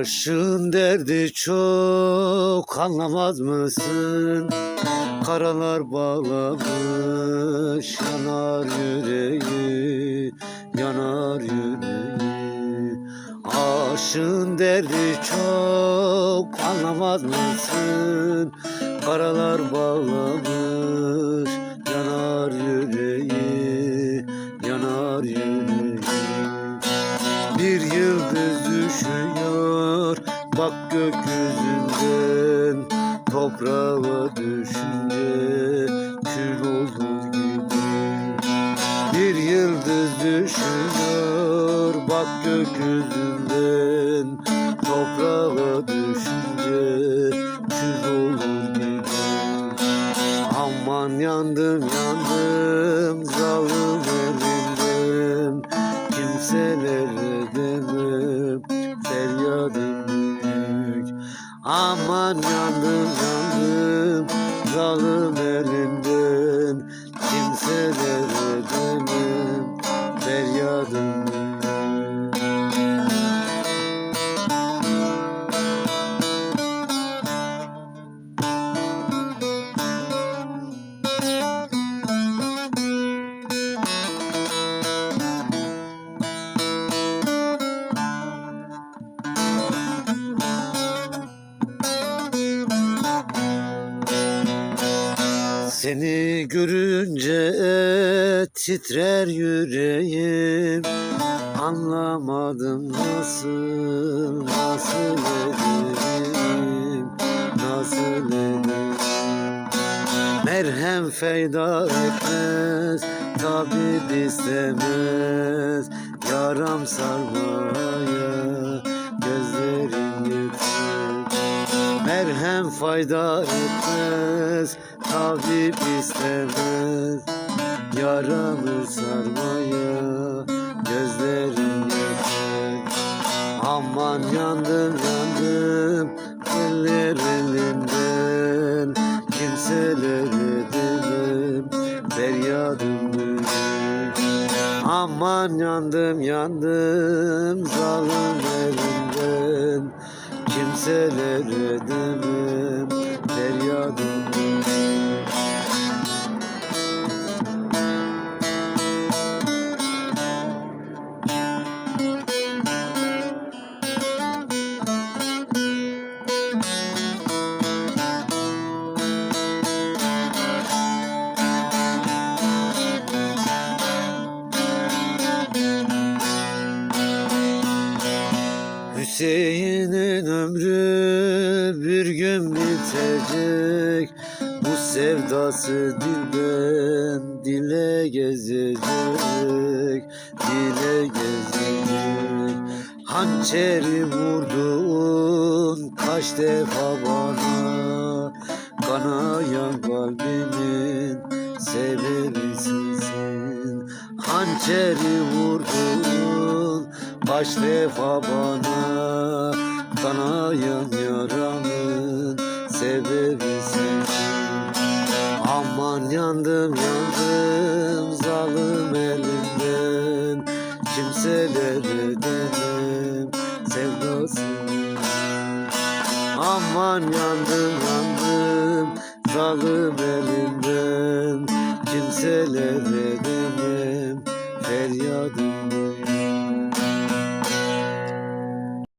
Aşığın derdi çok anlamaz mısın? Karalar bağlamış yanar yüreği Yanar yüreği Aşığın derdi çok anlamaz mısın? Karalar bağlamış yanar yüreği gökyüzünden Toprağa düşünce Kül olur gidiyor Bir yıldız düşüyor Bak gökyüzünden. Toprağa düşünce Kül olur gidiyor Aman yandım yandım zalim elimden Kimselere Aman yandım yandım zalim elinden. Kimselere demem feryadım Seni görünce titrer yüreğim. Anlamadım nasıl, nasıl ederim Nasıl ederim Merhem feyda etmez Tabip istemez. Yaram sarmaya Gözlerim yeter Merhem fayda etmez Tabip istemez Yaramı sarmaya Gözlerim yeter Aman yandım yandım Eller elinden Kimselere demem Feryadım Aman yandım yandım Zalim elinden Kimselere demem Hüseyin'in ömrü bir gün bitecek. Bu sevdası dilden dile gezecek Dile gezecek. Hançeri vurdun kaç defa bana Kanayan kalbimin sebebisin sen Hançeri vurdun kaç defa bana. Kanayan yaramın sebebi sensin Aman yandım yandım zalim elinden. Kimselere demem sevdasını Aman yandım yandım zalim elinden Kimselere demem feryadım